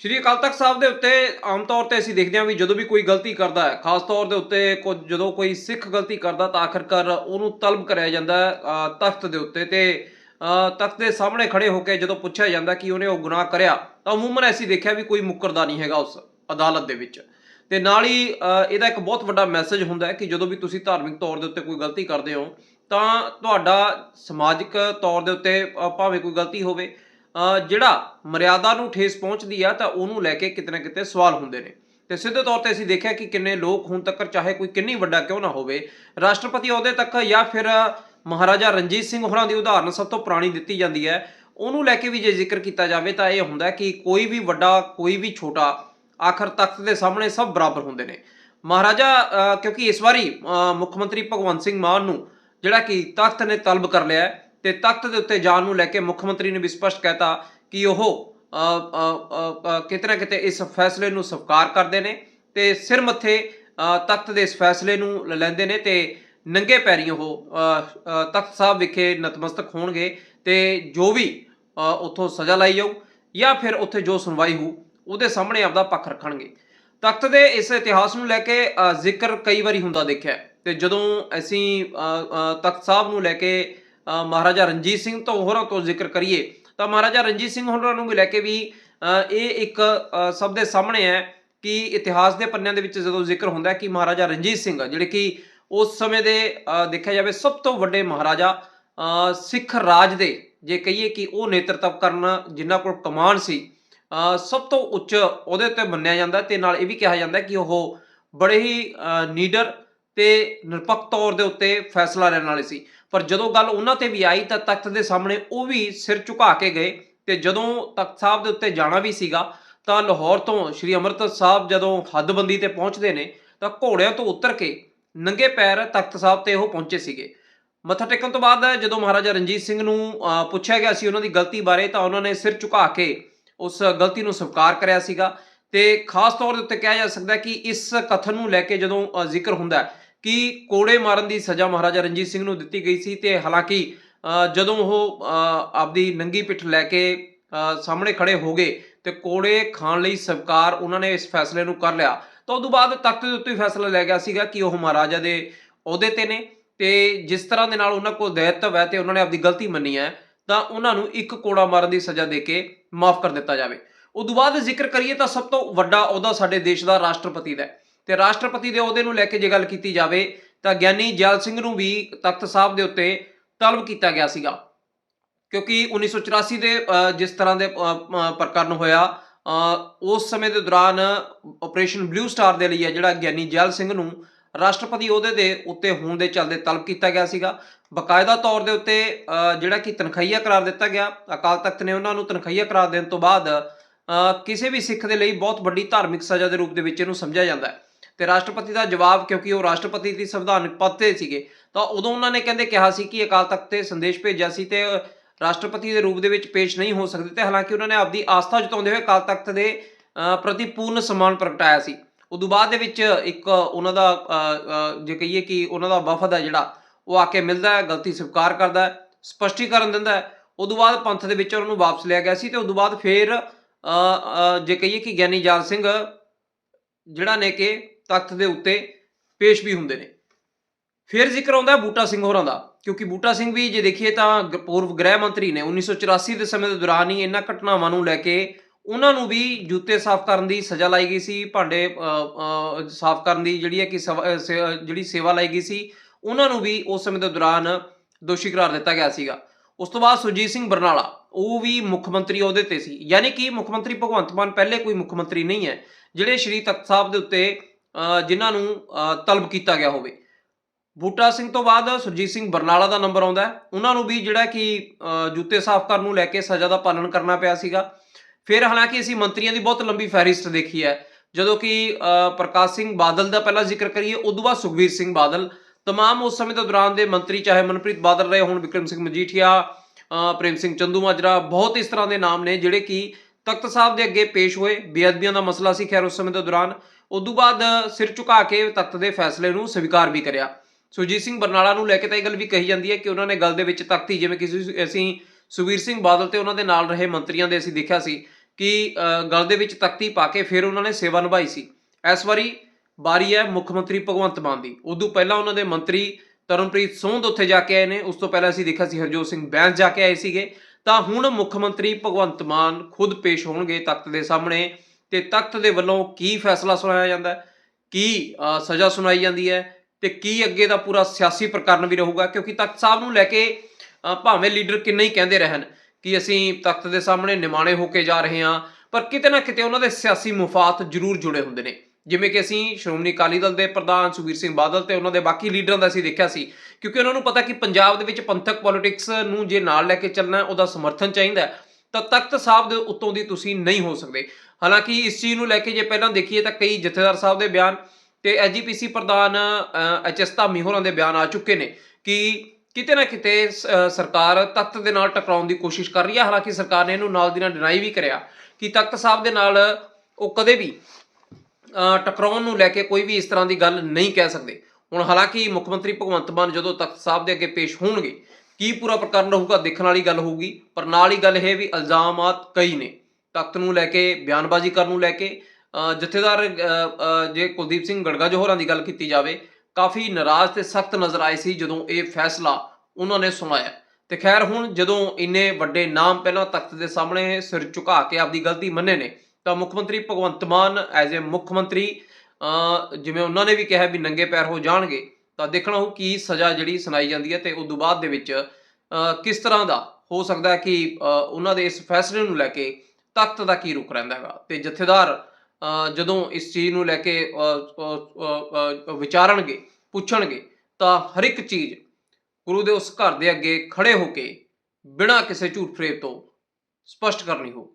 ਸ਼੍ਰੀ ਅਕਾਲ ਤਖਤ ਸਾਹਿਬ ਦੇ ਉੱਤੇ ਆਮ ਤੌਰ ਤੇ ਅਸੀਂ ਦੇਖਦੇ ਹਾਂ ਵੀ ਜਦੋਂ ਵੀ ਕੋਈ ਗਲਤੀ ਕਰਦਾ ਹੈ, ਖਾਸ ਤੌਰ ਦੇ ਉੱਤੇ ਕੁਝ ਜਦੋਂ ਕੋਈ ਸਿੱਖ ਗਲਤੀ ਕਰਦਾ ਤਾਂ ਆਖਰਕਾਰ ਉਹਨੂੰ ਤਲਬ ਕਰਿਆ ਜਾਂਦਾ ਤਖਤ ਦੇ ਉੱਤੇ ਤੇ ਤਖਤ ਦੇ ਸਾਹਮਣੇ ਖੜੇ ਹੋ ਕੇ ਜਦੋਂ ਪੁੱਛਿਆ ਜਾਂਦਾ ਕਿ ਉਹਨੇ ਉਹ ਗੁਨਾਹ ਕਰਿਆ ਤਾਂ ਉਮੂਮਨ ਅਸੀਂ ਦੇਖਿਆ ਵੀ ਕੋਈ ਮੁੱਕਰਦਾ ਨਹੀਂ ਹੈਗਾ ਉਸ ਅਦਾਲਤ ਦੇ ਵਿੱਚ। ਤੇ ਨਾਲ ਹੀ ਇਹਦਾ ਇੱਕ ਬਹੁਤ ਵੱਡਾ ਮੈਸੇਜ ਹੁੰਦਾ ਹੈ ਕਿ ਜਦੋਂ ਵੀ ਤੁਸੀਂ ਧਾਰਮਿਕ ਤੌਰ ਦੇ ਉੱਤੇ ਕੋਈ ਗਲਤੀ ਕਰਦੇ ਹੋ ਤਾਂ ਤੁਹਾਡਾ ਸਮਾਜਿਕ ਤੌਰ ਦੇ ਉੱਤੇ ਭਾਵੇਂ ਕੋਈ ਗਲਤੀ ਹੋਵੇ ਜਿਹੜਾ ਮਰਿਆਦਾ ਨੂੰ ਠੇਸ ਪਹੁੰਚਦੀ ਆ ਤਾਂ ਉਹਨੂੰ ਲੈ ਕੇ ਕਿਤੇ ਨਾ ਕਿਤੇ ਸਵਾਲ ਹੁੰਦੇ ਨੇ। ਤੇ ਸਿੱਧੇ ਤੌਰ ਤੇ ਅਸੀਂ ਦੇਖਿਆ ਕਿ ਕਿੰਨੇ ਲੋਕ ਹੁਣ ਤੱਕ ਚਾਹੇ ਕੋਈ ਕਿੰਨੀ ਵੱਡਾ ਕਿਉਂ ਨਾ ਹੋਵੇ, ਰਾਸ਼ਟਰਪਤੀ ਅਹੁਦੇ ਤੱਕ ਜਾਂ ਫਿਰ ਮਹਾਰਾਜਾ ਰਣਜੀਤ ਸਿੰਘ ਹੋਰਾਂ ਦੀ ਉਦਾਹਰਨ ਸਭ ਤੋਂ ਪੁਰਾਣੀ ਦਿੱਤੀ ਜਾਂਦੀ ਹੈ। ਉਹਨੂੰ ਲੈ ਕੇ ਵੀ ਜੇ ਜ਼ਿਕਰ ਕੀਤਾ ਜਾਵੇ ਤਾਂ ਇਹ ਹੁੰਦਾ ਕਿ ਕੋਈ ਵੀ ਵੱਡਾ, ਕੋਈ ਵੀ ਛੋਟਾ ਆਖਰ ਤਖਤ ਦੇ ਸਾਹਮਣੇ ਸਭ ਬਰਾਬਰ ਹੁੰਦੇ ਨੇ। ਮਹਾਰਾਜਾ ਕਿਉਂਕਿ ਇਸ ਵਾਰੀ ਮੁੱਖ ਮੰਤਰੀ ਭਗਵੰਤ ਸਿੰਘ ਮਾਨ ਨੂੰ ਜਿਹੜਾ ਕਿ ਤਖਤ ਨੇ ਤਲਬ ਕਰ ਲਿਆ ਤੇ ਤਖਤ ਦੇ ਉੱਤੇ ਜਾਣ ਨੂੰ ਲੈ ਕੇ ਮੁੱਖ ਮੰਤਰੀ ਨੇ ਵੀ ਸਪਸ਼ਟ ਕਹਿਤਾ ਕਿ ਉਹ ਅ, ਕਿਤੇ ਨਾ ਕਿਤੇ ਇਸ ਫੈਸਲੇ ਨੂੰ ਸਵੀਕਾਰ ਕਰਦੇ ਨੇ ਤੇ ਸਿਰ ਮੱਥੇ ਤਖਤ ਦੇ ਇਸ ਫੈਸਲੇ ਨੂੰ ਲੈਂਦੇ ਨੇ ਤੇ ਨੰਗੇ ਪੈਰੀਂ ਉਹ ਤਖਤ ਸਾਹਿਬ ਵਿਖੇ ਨਤਮਸਤਕ ਹੋਣਗੇ ਤੇ ਜੋ ਵੀ ਉੱਥੋਂ ਸਜ਼ਾ ਲਾਈ ਜਾਊ ਜਾਂ ਫਿਰ ਉੱਥੇ ਜੋ ਸੁਣਵਾਈ ਹੋਊ ਉਹਦੇ ਸਾਹਮਣੇ ਆਪਦਾ ਪੱਖ ਰੱਖਣਗੇ। ਤਖਤ ਦੇ ਇਸ ਇਤਿਹਾਸ ਨੂੰ ਲੈ ਕੇ ਜ਼ਿਕਰ ਕਈ ਵਾਰੀ ਹੁੰਦਾ ਦੇਖਿਆ ਹੈ ਤੇ ਜਦੋਂ ਅਸੀਂ ਤਖਤ ਸਾਹਿਬ ਨੂੰ ਲੈ ਕੇ ਮਹਾਰਾਜਾ ਰਣਜੀਤ ਸਿੰਘ ਤੋਂ ਹੋਰਾਂ ਤੋਂ ਜ਼ਿਕਰ ਕਰੀਏ, ਤਾਂ ਮਹਾਰਾਜਾ ਰਣਜੀਤ ਸਿੰਘ ਹੋਰਾਂ ਨੂੰ ਲੈ ਕੇ ਵੀ ਇਹ ਇੱਕ ਸਭ ਦੇ ਸਾਹਮਣੇ ਹੈ ਕਿ ਇਤਿਹਾਸ ਦੇ ਪੰਨਿਆਂ ਦੇ ਵਿੱਚ ਜਦੋਂ ਜ਼ਿਕਰ ਹੁੰਦਾ ਕਿ ਮਹਾਰਾਜਾ ਰਣਜੀਤ ਸਿੰਘ, ਜਿਹੜੇ ਕਿ ਉਸ ਸਮੇਂ ਦੇ ਦੇਖਿਆ ਜਾਵੇ ਸਭ ਤੋਂ ਵੱਡੇ ਮਹਾਰਾਜਾ ਸਿੱਖ ਰਾਜ ਦੇ, ਜੇ ਕਹੀਏ ਕਿ ਉਹ ਨੇਤਰਤਵ ਕਰਨ ਜਿਨ੍ਹਾਂ ਕੋਲ ਕਮਾਨ ਸੀ ਸਭ ਤੋਂ ਉੱਚ ਉਹਦੇ ਉੱਤੇ ਮੰਨਿਆ ਜਾਂਦਾ ਤੇ ਨਾਲ ਇਹ ਵੀ ਕਿਹਾ ਜਾਂਦਾ ਕਿ ਉਹ ਬੜੇ ਹੀ ਨੀਡਰ ਤੇ ਨਿਰਪੱਖ ਤੌਰ ਦੇ ਉੱਤੇ ਫੈਸਲਾ ਲੈਣ ਵਾਲੇ ਸੀ। ਪਰ ਜਦੋਂ ਗੱਲ ਉਹਨਾਂ ਤੇ ਵੀ ਆਈ ਤਾਂ ਤਖਤ ਦੇ ਸਾਹਮਣੇ ਉਹ ਵੀ ਸਿਰ ਝੁਕਾ ਕੇ ਗਏ ਤੇ ਜਦੋਂ ਤਖਤ ਸਾਹਿਬ ਦੇ ਉੱਤੇ ਜਾਣਾ ਵੀ ਸੀਗਾ ਤਾਂ ਲਾਹੌਰ ਤੋਂ ਸ੍ਰੀ ਅੰਮ੍ਰਿਤਸਰ ਸਾਹਿਬ ਜਦੋਂ ਹੱਦਬੰਦੀ ਤੇ ਪਹੁੰਚਦੇ ਨੇ ਤਾਂ ਘੋੜਿਆਂ ਤੋਂ ਉਤਰ ਕੇ ਨੰਗੇ ਪੈਰ ਤਖਤ ਸਾਹਿਬ ਤੇ ਉਹ ਪਹੁੰਚੇ ਸੀਗੇ। ਮੱਥਾ ਟੇਕਣ ਤੋਂ ਬਾਅਦ ਜਦੋਂ ਮਹਾਰਾਜਾ ਰਣਜੀਤ ਸਿੰਘ ਨੂੰ ਪੁੱਛਿਆ ਗਿਆ ਸੀ ਉਹਨਾਂ ਦੀ ਗਲਤੀ ਬਾਰੇ ਤਾਂ ਉਹਨਾਂ ਨੇ ਸਿਰ ਝੁਕਾ ਕੇ ਉਸ ਗਲਤੀ ਨੂੰ ਸਵੀਕਾਰ ਕਰਿਆ ਸੀਗਾ ਤੇ ਖਾਸ ਤੌਰ ਦੇ ਉੱਤੇ ਕਿਹਾ ਜਾ ਸਕਦਾ ਕਿ ਇਸ ਕਥਨ ਨੂੰ ਲੈ ਕੇ ਜਦੋਂ ਜ਼ਿਕਰ ਹੁੰਦਾ ਹੈ ਕਿ ਕੋੜੇ ਮਾਰਨ ਦੀ ਸਜ਼ਾ ਮਹਾਰਾਜਾ ਰਣਜੀਤ ਸਿੰਘ ਨੂੰ ਦਿੱਤੀ ਗਈ ਸੀ ਤੇ ਹਾਲਾਂਕਿ ਜਦੋਂ ਉਹ ਆਪਦੀ ਨੰਗੀ ਪਿੱਠ ਲੈ ਕੇ ਸਾਹਮਣੇ ਖੜੇ ਹੋ ਗਏ ਤੇ ਕੋੜੇ ਖਾਣ ਲਈ ਸਵੀਕਾਰ ਉਹਨਾਂ ਨੇ ਇਸ ਫੈਸਲੇ ਨੂੰ ਕਰ ਲਿਆ। ਤਾਂ ਉਦੋਂ ਬਾਅਦ ਤਖਤ ਦੇ ਉੱਤੇ ਫੈਸਲਾ ਲੈ ਗਿਆ ਸੀਗਾ ਕਿ ਉਹ ਮਹਾਰਾਜਾ ਦੇ ਅਹੁਦੇ ਤੇ ਨੇ ਤੇ ਜਿਸ ਤਰ੍ਹਾਂ ਦੇ ਨਾਲ ਉਹਨਾਂ ਕੋਲ ਦਾਇਤਵ ਹੈ ਤੇ ਉਹਨਾਂ ਨੇ ਆਪਦੀ ਗਲਤੀ ਮੰਨੀ ਹੈ, ਤਾਂ ਉਹਨਾਂ ਨੂੰ ਇੱਕ ਕੋੜਾ ਮਾਰਨ ਦੀ ਸਜ਼ਾ ਦੇ ਕੇ ਮਾਫ ਕਰ ਦਿੱਤਾ ਜਾਵੇ। ਉਦੋਂ ਬਾਅਦ ਜ਼ਿਕਰ ਕਰੀਏ ਤਾਂ ਸਭ ਤੋਂ ਵੱਡਾ ਅਹੁਦਾ ਸਾਡੇ ਦੇਸ਼ ਦਾ ਰਾਸ਼ਟਰਪਤੀ ਦਾ ਹੈ। ਤੇ ਰਾਸ਼ਟਰਪਤੀ ਦੇ ਅਹੁਦੇ ਨੂੰ ਲੈ ਕੇ ਜੇ ਗੱਲ ਕੀਤੀ ਜਾਵੇ ਤਾਂ ਗਿਆਨੀ ਜੈਲ ਸਿੰਘ ਨੂੰ ਵੀ ਤਖਤ ਸਾਹਿਬ ਦੇ ਉੱਤੇ ਤਲਬ ਕੀਤਾ ਗਿਆ ਸੀਗਾ। ਕਿਉਂਕਿ 1984 ਦੇ ਜਿਸ ਤਰ੍ਹਾਂ ਦੇ ਪ੍ਰਕਰਨ ਹੋਇਆ ਉਸ ਸਮੇਂ ਦੇ ਦੌਰਾਨ ਆਪਰੇਸ਼ਨ ਬਲੂ ਸਟਾਰ ਦੇ ਲਈ ਹੈ, ਜਿਹੜਾ ਗਿਆਨੀ ਜੈਲ ਸਿੰਘ ਨੂੰ ਰਾਸ਼ਟਰਪਤੀ ਅਹੁਦੇ ਦੇ ਉੱਤੇ ਹੋਣ ਦੇ ਚੱਲਦੇ ਤਲਬ ਕੀਤਾ ਗਿਆ ਸੀਗਾ। ਬਕਾਇਦਾ ਤੌਰ ਦੇ ਉੱਤੇ ਜਿਹੜਾ ਕਿ ਤਨਖਾਹੀਆ ਕਰਾਰ ਦਿੱਤਾ ਗਿਆ, ਅਕਾਲ ਤਖਤ ਨੇ ਉਹਨਾਂ ਨੂੰ ਤਨਖਾਹੀਆ ਕਰਾਰ ਦੇਣ ਤੋਂ ਬਾਅਦ ਕਿਸੇ ਵੀ ਸਿੱਖ ਦੇ ਲਈ ਬਹੁਤ ਵੱਡੀ ਧਾਰਮਿਕ ਸਜ਼ਾ ਦੇ ਰੂਪ ਦੇ ਵਿੱਚ ਇਹਨੂੰ ਸਮਝਿਆ ਜਾਂਦਾ ਹੈ। ਤੇ ਰਾਸ਼ਟਰਪਤੀ ਦਾ ਜਵਾਬ ਕਿਉਂਕਿ ਉਹ ਰਾਸ਼ਟਰਪਤੀ ਦੀ ਸੰਵਿਧਾਨਕ ਪਦ ਤੇ ਸੀਗੇ, ਤਾਂ ਉਦੋਂ ਉਹਨਾਂ ਨੇ ਕਹਿੰਦੇ ਕਿਹਾ ਸੀ ਕਿ ਅਕਾਲ ਤਖਤ ਤੇ ਸੰਦੇਸ਼ ਭੇਜਿਆ ਸੀ ਤੇ ਰਾਸ਼ਟਰਪਤੀ ਦੇ ਰੂਪ ਦੇ ਵਿੱਚ ਪੇਸ਼ ਨਹੀਂ ਹੋ ਸਕਦੇ ਤੇ ਹਾਲਾਂਕਿ ਉਹਨਾਂ ਨੇ ਆਪਦੀ ਆਸਥਾ ਜਤਾਉਂਦੇ ਹੋਏ ਅਕਾਲ ਤਖਤ ਦੇ ਪ੍ਰਤੀ ਪੂਰਨ ਸਨਮਾਨ ਪ੍ਰਗਟਾਇਆ ਸੀ। ਉਦੋਂ ਬਾਅਦ ਦੇ ਵਿੱਚ ਇੱਕ ਉਹਨਾਂ ਦਾ ਜੇ ਕਹੀਏ ਕਿ ਉਹਨਾਂ ਦਾ ਵਫਦ ਹੈ ਜਿਹੜਾ, ਉਹ ਆ ਕੇ ਮਿਲਦਾ ਹੈ, ਗਲਤੀ ਸਵੀਕਾਰ ਕਰਦਾ ਹੈ, ਸਪਸ਼ਟੀਕਰਨ ਦਿੰਦਾ ਹੈ। ਉਦੋਂ ਬਾਅਦ ਪੰਥ ਦੇ ਵਿੱਚ ਉਹਨਾਂ ਨੂੰ ਵਾਪਸ ਲਿਆ ਗਿਆ ਸੀ ਤੇ ਉਦੋਂ ਬਾਅਦ ਫੇਰ ਜੇ ਕਹੀਏ ਕਿ ਗਿਆਨੀ ਜਾਲ ਸਿੰਘ, ਜਿਹੜਾ ਨੇ ਕਿ ਤਖਤ ਦੇ ਉੱਤੇ ਪੇਸ਼ ਵੀ ਹੁੰਦੇ ਨੇ। ਫਿਰ ਜ਼ਿਕਰ ਆਉਂਦਾ ਬੂਟਾ ਸਿੰਘ ਹੋਰਾਂ ਦਾ, ਕਿਉਂਕਿ ਬੂਟਾ ਸਿੰਘ ਵੀ ਜੇ ਦੇਖੀਏ ਤਾਂ ਗ- ਪੂਰਵ ਗ੍ਰਹਿ ਮੰਤਰੀ ਨੇ 1984 ਦੇ ਸਮੇਂ ਦੇ ਦੌਰਾਨ ਹੀ ਇਹਨਾਂ ਘਟਨਾਵਾਂ ਨੂੰ ਲੈ ਕੇ ਉਹਨਾਂ ਨੂੰ ਵੀ ਜੁੱਤੇ ਸਾਫ਼ ਕਰਨ ਦੀ ਸਜ਼ਾ ਲਾਈ ਗਈ ਸੀ, ਭਾਂਡੇ ਸਾਫ਼ ਕਰਨ ਦੀ ਜਿਹੜੀ ਹੈ ਕਿ ਸੇਵਾ- ਸੇ- ਜਿਹੜੀ ਸੇਵਾ ਲਾਈ ਗਈ ਸੀ, ਉਹਨਾਂ ਨੂੰ ਵੀ ਉਸ ਸਮੇਂ ਦੇ ਦੌਰਾਨ ਦੋਸ਼ੀ ਕਰਾਰ ਦਿੱਤਾ ਗਿਆ ਸੀਗਾ। ਉਸ ਤੋਂ ਬਾਅਦ ਸੁਰਜੀਤ ਸਿੰਘ ਬਰਨਾਲਾ, ਉਹ ਵੀ ਮੁੱਖ ਮੰਤਰੀ ਅਹੁਦੇ ਤੇ ਸੀ, ਯਾਨੀ ਕਿ ਮੁੱਖ ਮੰਤਰੀ ਭਗਵੰਤ ਮਾਨ ਪਹਿਲੇ ਕੋਈ ਮੁੱਖ ਮੰਤਰੀ ਨਹੀਂ ਹੈ, ਜਿਹੜੇ ਸ਼੍ਰੀ ਤਖਤ ਸਾਹਿਬ ਦੇ ਉੱਤੇ ਜਿਨ੍ਹਾਂ ਨੂੰ ਅ, ਤਲਬ ਕੀਤਾ ਗਿਆ ਹੋਵੇ। ਬੂਟਾ ਸਿੰਘ ਤੋਂ ਬਾਅਦ ਸੁਰਜੀਤ ਸਿੰਘ ਬਰਨਾਲਾ ਦਾ ਨੰਬਰ ਆਉਂਦਾ ਹੈ। ਉਹਨਾਂ ਨੂੰ ਵੀ ਜਿਹੜਾ ਕਿ ਅ, ਜੁੱਤੇ ਸਾਫ਼ ਕਰਨ ਨੂੰ ਲੈ ਕੇ ਸਜ਼ਾ ਦਾ ਪਾਲਣ ਕਰਨਾ ਪਿਆ ਸੀਗਾ। ਫਿਰ ਹਾਲਾਂਕਿ ਅਸੀਂ ਮੰਤਰੀਆਂ ਦੀ ਬਹੁਤ ਲੰਬੀ ਫਹਿਰਿਸਤ ਦੇਖੀ ਹੈ। ਜਦੋਂ ਕਿ ਅ, ਪ੍ਰਕਾਸ਼ ਸਿੰਘ ਬਾਦਲ ਦਾ ਪਹਿਲਾਂ ਜ਼ਿਕਰ ਕਰੀਏ ਉਦੋਂ ਬਾਅਦ ਸੁਖਬੀਰ ਸਿੰਘ ਬਾਦਲ। ਤਮਾਮ ਉਸ ਸਮੇਂ ਦੇ ਦੌਰਾਨ ਦੇ ਮੰਤਰੀ ਚਾਹੇ ਮਨਪ੍ਰੀਤ ਬਾਦਲ ਰਹੇ ਹੁਣ ਵਿਕਰਮ ਸਿੰਘ ਮਜੀਠੀਆ ਅ, ਪ੍ਰੇਮ ਸਿੰਘ ਚੰਦੂ ਮਾਜਰਾ ਬਹੁਤ ਇਸ ਤਰ੍ਹਾਂ ਦੇ ਨਾਮ ਨੇ ਜਿਹੜੇ ਕਿ ਤਖਤ ਸਾਹਿਬ ਦੇ ਅੱਗੇ ਪੇਸ਼ ਹੋਏ। ਬੇਅਦਬੀਆਂ ਦਾ ਮਸਲਾ ਸੀ ਖੈਰ ਉਸ ਸਮੇਂ ਦੇ ਦੌਰਾਨ। ਉਦੋਂ ਬਾਅਦ ਸਿਰ ਝੁਕਾ ਕੇ ਤਖਤ ਦੇ ਫੈਸਲੇ ਨੂੰ ਸਵੀਕਾਰ ਵੀ ਕਰਿਆ। ਸੁਰਜੀਤ ਸਿੰਘ ਬਰਨਾਲਾ ਨੂੰ ਲੈ ਕੇ ਤਾਂ ਇਹ ਗੱਲ ਵੀ ਕਹੀ ਜਾਂਦੀ ਹੈ ਕਿ ਉਹਨਾਂ ਨੇ ਗੱਲ ਦੇ ਵਿੱਚ ਤਖਤੀ ਜਿਵੇਂ ਕਿਸੇ ਅਸੀਂ ਸੁਖਬੀਰ ਸਿੰਘ ਬਾਦਲ ਤੇ ਉਹਨਾਂ ਦੇ ਨਾਲ ਰਹੇ ਮੰਤਰੀਆਂ ਦੇ ਅਸੀਂ ਦੇਖਿਆ ਸੀ ਕਿ ਅ, ਗਲ ਦੇ ਵਿੱਚ ਤਖਤੀ ਪਾ ਕੇ ਫਿਰ ਉਹਨਾਂ ਨੇ ਸੇਵਾ ਨਿਭਾਈ ਸੀ। ਇਸ ਵਾਰੀ ਵਾਰੀ ਹੈ ਮੁੱਖ ਮੰਤਰੀ ਭਗਵੰਤ ਮਾਨ ਦੀ। ਉਦੋਂ ਪਹਿਲਾਂ ਉਹਨਾਂ ਦੇ ਮੰਤਰੀ ਤਰਨਪ੍ਰੀਤ ਸੋਂਧ ਉੱਥੇ ਜਾ ਕੇ ਆਏ ਨੇ। ਉਸ ਤੋਂ ਪਹਿਲਾਂ ਅਸੀਂ ਦੇਖਿਆ ਸੀ ਹਰਜੋਤ ਸਿੰਘ ਬੈਂਸ ਜਾ ਕੇ ਆਏ ਸੀਗੇ। ਤਾਂ ਹੁਣ ਮੁੱਖ ਮੰਤਰੀ ਭਗਵੰਤ ਮਾਨ ਖੁਦ ਪੇਸ਼ ਹੋਣਗੇ ਤਖਤ ਦੇ ਸਾਹਮਣੇ। ਤੇ ਤਖਤ ਦੇ ਵੱਲੋਂ ਕੀ ਫੈਸਲਾ ਸੁਣਾਇਆ ਜਾਂਦਾ ਹੈ? ਕੀ ਸਜ਼ਾ ਸੁਣਾਈ ਜਾਂਦੀ ਹੈ? ਤੇ ਕੀ ਅੱਗੇ ਦਾ ਪੂਰਾ ਸਿਆਸੀ ਪ੍ਰਕਰਨ ਵੀ ਰਹੂਗਾ? ਕਿਉਂਕਿ ਤਖਤ ਸਾਹਿਬ ਨੂੰ ਲੈ ਕੇ ਭਾਵੇਂ ਲੀਡਰ ਕਿੰਨੇ ਹੀ ਕਹਿੰਦੇ ਰਹਿਣ ਕਿ ਅਸੀਂ ਤਖਤ ਦੇ ਸਾਹਮਣੇ ਨਿਮਾਣੇ ਹੋ ਕੇ ਜਾ ਰਹੇ ਹਾਂ ਪਰ ਕਿਤੇ ਨਾ ਕਿਤੇ ਉਹਨਾਂ ਦੇ ਸਿਆਸੀ ਮੁਫਾਤ ਜ਼ਰੂਰ ਜੁੜੇ ਹੁੰਦੇ ਨੇ। ਜਿਵੇਂ ਕਿ ਅਸੀਂ ਸ਼੍ਰੋਮਣੀ ਅਕਾਲੀ ਦਲ ਦੇ ਪ੍ਰਧਾਨ ਸੁਖਬੀਰ ਸਿੰਘ ਬਾਦਲ ਤੇ ਉਹਨਾਂ ਦੇ ਬਾਕੀ ਲੀਡਰਾਂ ਦਾ ਅਸੀਂ ਦੇਖਿਆ ਸੀ ਕਿਉਂਕਿ ਉਹਨਾਂ ਨੂੰ ਪਤਾ ਕਿ ਪੰਜਾਬ ਦੇ ਵਿੱਚ ਪੰਥਕ ਪੋਲਿਟਿਕਸ ਨੂੰ ਜੇ ਨਾਲ ਲੈ ਕੇ ਚੱਲਣਾ ਉਹਦਾ ਸਮਰਥਨ ਚਾਹੀਦਾ ਹੈ, ਤਾਂ ਤਖਤ ਸਾਹਿਬ ਦੇ ਉੱਤੋਂ ਦੀ ਤੁਸੀਂ ਨਹੀਂ ਹੋ ਸਕਦੇ। ਹਾਲਾਂਕਿ ਇਸ ਚੀਜ਼ ਨੂੰ ਲੈ ਕੇ ਜੇ ਪਹਿਲਾਂ ਦੇਖੀਏ ਤਾਂ ਕਈ ਜਥੇਦਾਰ ਸਾਹਿਬ ਦੇ ਬਿਆਨ ਤੇ ਐਜੀਪੀਸੀ ਪ੍ਰਧਾਨ ਐਚਐਸ ਧਾਮੀ ਹੋਰਾਂ ਦੇ ਬਿਆਨ ਆ ਚੁੱਕੇ ਨੇ ਕਿ ਕਿਤੇ ਨਾ ਕਿਤੇ ਸਰਕਾਰ ਤਖਤ ਦੇ ਨਾਲ ਟਕਰਾਉਣ ਦੀ ਕੋਸ਼ਿਸ਼ ਕਰ ਰਹੀ ਹੈ ਹਾਲਾਂਕਿ ਸਰਕਾਰ ਨੇ ਇਹਨੂੰ ਨਾਲ ਦੀ ਨਾਲ ਡਿਨਾਈ ਵੀ ਕਰਿਆ ਕਿ ਤਖਤ ਸਾਹਿਬ ਦੇ ਨਾਲ ਉਹ ਕਦੇ ਵੀ ਅ, ਟਕਰਾਉਣ ਨੂੰ ਲੈ ਕੇ ਕੋਈ ਵੀ ਇਸ ਤਰ੍ਹਾਂ ਦੀ ਗੱਲ ਨਹੀਂ ਕਹਿ ਸਕਦੇ। ਹੁਣ ਹਾਲਾਂਕਿ ਮੁੱਖ ਮੰਤਰੀ ਭਗਵੰਤ ਮਾਨ ਜਦੋਂ ਤਖਤ ਸਾਹਿਬ ਦੇ ਅੱਗੇ ਪੇਸ਼ ਹੋਣਗੇ ਕੀ ਪੂਰਾ ਪ੍ਰਕਰਨ ਰਹੂਗਾ ਦੇਖਣ ਵਾਲੀ ਗੱਲ ਹੋਊਗੀ, ਪਰ ਨਾਲ ਹੀ ਗੱਲ ਇਹ ਵੀ ਇਲਜ਼ਾਮਾਤ ਕਈ ਨੇ। ਤਖਤ ਨੂੰ ਲੈ ਕੇ, ਬਿਆਨਬਾਜ਼ੀ ਕਰਨ ਨੂੰ ਲੈ ਕੇ ਜਥੇਦਾਰ ਜੇ ਕੁਲਦੀਪ ਸਿੰਘ ਗੜਗਾ ਜੋਹਰਾਂ ਦੀ ਗੱਲ ਕੀਤੀ ਜਾਵੇ, ਕਾਫੀ ਨਾਰਾਜ਼ ਤੇ ਸਖਤ ਨਜ਼ਰ ਆਏ ਸੀ ਜਦੋਂ ਇਹ ਫੈਸਲਾ ਉਹਨਾਂ ਨੇ ਸੁਣਾਇਆ। ਤੇ ਖੈਰ ਹੁਣ ਜਦੋਂ ਇੰਨੇ ਵੱਡੇ ਨਾਮ ਪਹਿਲਾਂ ਤਖਤ ਦੇ ਸਾਹਮਣੇ ਸਿਰ ਝੁਕਾ ਕੇ ਆਪਦੀ ਗਲਤੀ ਮੰਨੇ ਨੇ, ਤਾਂ ਮੁੱਖ ਮੰਤਰੀ ਭਗਵੰਤ ਮਾਨ, ਐਜ਼ ਅ ਮੁੱਖ ਮੰਤਰੀ ਜਿਵੇਂ ਉਹਨਾਂ ਨੇ ਵੀ ਕਿਹਾ ਵੀ ਨੰਗੇ ਪੈਰ ਹੋ ਜਾਣਗੇ ਤਾਂ ਦੇਖਣਾ ਹੋ ਕੀ ਸਜ਼ਾ ਜਿਹੜੀ ਸੁਣਾਈ ਜਾਂਦੀ ਹੈ ਤੇ ਉਸ ਤੋਂ ਬਾਅਦ ਦੇ ਵਿੱਚ ਕਿਸ ਤਰ੍ਹਾਂ ਦਾ ਹੋ ਸਕਦਾ ਹੈ ਕਿ ਉਹਨਾਂ ਦੇ ਇਸ ਫੈਸਲੇ ਨੂੰ ਲੈ ਕੇ ਤਖਤ ਦਾ ਕੀ ਰੁਖ ਰਹਿੰਦਾ ਹੈਗਾ। ਤੇ ਜਥੇਦਾਰ ਜਦੋਂ ਇਸ ਚੀਜ਼ ਨੂੰ ਲੈ ਕੇ ਵਿਚਾਰਨਗੇ, ਪੁੱਛਣਗੇ, ਤਾਂ ਹਰ ਇੱਕ ਚੀਜ਼ ਗੁਰੂ ਦੇ ਉਸ ਘਰ ਦੇ ਅੱਗੇ ਖੜੇ ਹੋ ਕੇ ਬਿਨਾਂ ਕਿਸੇ ਝੂਠ ਫਰੇਬ ਤੋਂ ਸਪਸ਼ਟ ਕਰਨੀ ਹੋਊ।